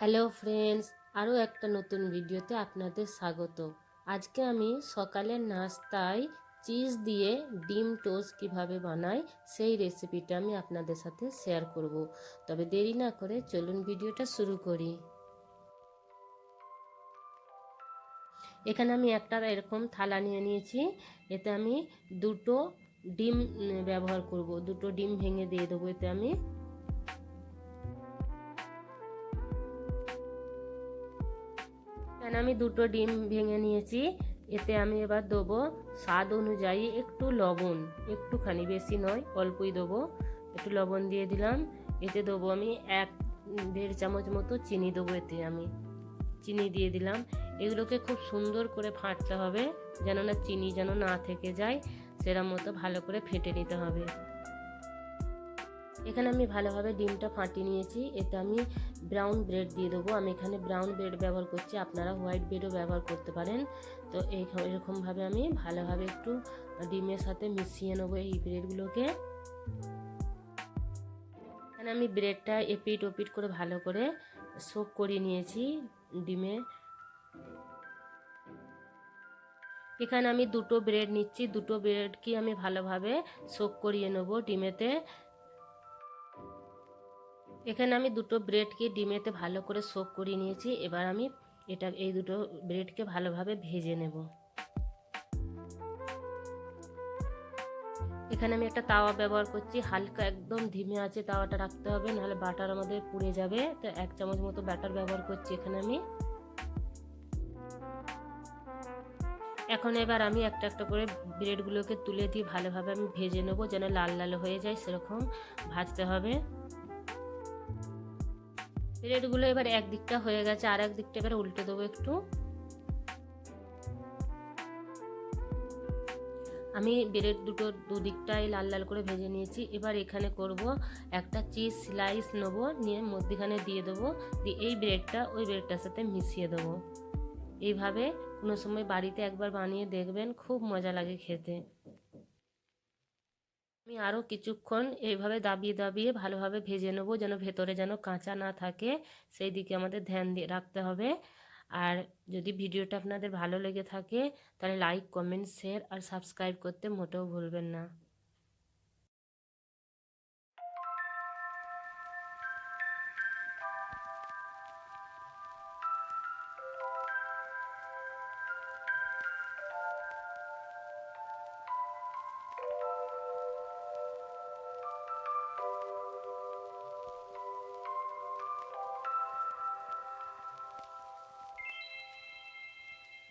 Hello friends আরও একটা নতুন ভিডিওতে আপনাদের স্বাগত। আজকে আমি সকালের নাস্তায় চিজ দিয়ে ডিম টোস্ট কীভাবে বানাই সেই রেসিপিটা আমি আপনাদের সাথে শেয়ার করব। তবে দেরি না করে চলুন ভিডিওটা শুরু করি। এখানে আমি একটা এরকম থালা নিয়ে নিয়েছি, এতে আমি দুটো ডিম ব্যবহার করব, দুটো ডিম ভেঙে দিয়ে দেবো, এতে আমি এখানে আমি দুটো ডিম ভেঙে নিয়েছি। এতে আমি এবার দেবো স্বাদ অনুযায়ী একটু লবণ, একটুখানি, বেশি নয়, অল্পই দেবো। একটু লবণ দিয়ে দিলাম। এতে দেবো আমি এক, দেড় চামচ মতো চিনি দেবো এতে আমি। চিনি দিয়ে দিলাম। এগুলোকে খুব সুন্দর করে ফাটতে হবে, যেন না চিনি যেন না থেকে যায়, সেরম মতো ভালো করে ফেটে নিতে হবে। এখানে আমি ভালোভাবে ডিমটা ফাটিয়ে নিয়েছি। এতে আমি ব্রাউন ব্রেড দিয়ে দেবো। আমি এখানে ব্রাউন ব্রেড ব্যবহার করছি। আপনারা হোয়াইট ব্রেডও ব্যবহার করতে পারেন। তো এই এরকমভাবে আমি ভালোভাবে একটু ডিমের সাথে মিশিয়ে নেব এই ব্রেডগুলোকে এখানে আমি ব্রেডটা এপিট ওপিট করে ভালো করে সোপ করিয়ে নিয়েছি ডিমে। এখানে আমি দুটো ব্রেড নিচ্ছি। দুটো ব্রেডকে আমি ভালোভাবে সোপ করিয়ে নেব ডিমেতে। এখানে আমি দুটো ব্রেডকে ডিমেতে ভালো করে সোক করে নিয়েছি। এবার আমি এটা, এই দুটো ব্রেডকে ভালোভাবে ভেজে নেব। এখানে আমি একটা তাওয়া ব্যবহার করছি। হালকা একদম ধিমে আছে তাওয়াটা রাখতে হবে, নাহলে বাটার আমাদের পুড়ে যাবে। তো এক চামচ মতো ব্যাটার ব্যবহার করছি এখানে আমি। এখন এবার আমি একটা একটা করে ব্রেডগুলোকে তুলে দিয়ে ভালোভাবে আমি ভেজে নেব, যেন লাল লাল হয়ে যায়, সেরকম ভাজতে হবে। ব্রেডগুলো এবার এক দিকটা হয়ে গেছে, আর এক দিকটা এবার উল্টে দেবো একটু। আমি ব্রেড দুটো দুদিকটাই লাল লাল করে ভেজে নিয়েছি। এবার এখানে করব একটা চিজ স্লাইস নেব, নিয়ে মধ্যখানে দিয়ে দেবো। দিয়ে এই ব্রেডটা ওই ব্রেডটার সাথে মিশিয়ে দেবো। এইভাবে কোনো সময় বাড়িতে একবার বানিয়ে দেখবেন, খুব মজা লাগে খেতে। আমি আরও কিছুক্ষণ এইভাবে দাবিয়ে দাবিয়ে ভালোভাবে ভেজে নেব যেন ভেতরে যেন কাঁচা না থাকে। সেই দিকে আমাদের ধ্যান দিয়ে রাখতে হবে। আর যদি ভিডিওটা আপনাদের ভালো লেগে থাকে, তাহলে লাইক কমেন্ট শেয়ার আর সাবস্ক্রাইব করতে মোটেও ভুলবেন না।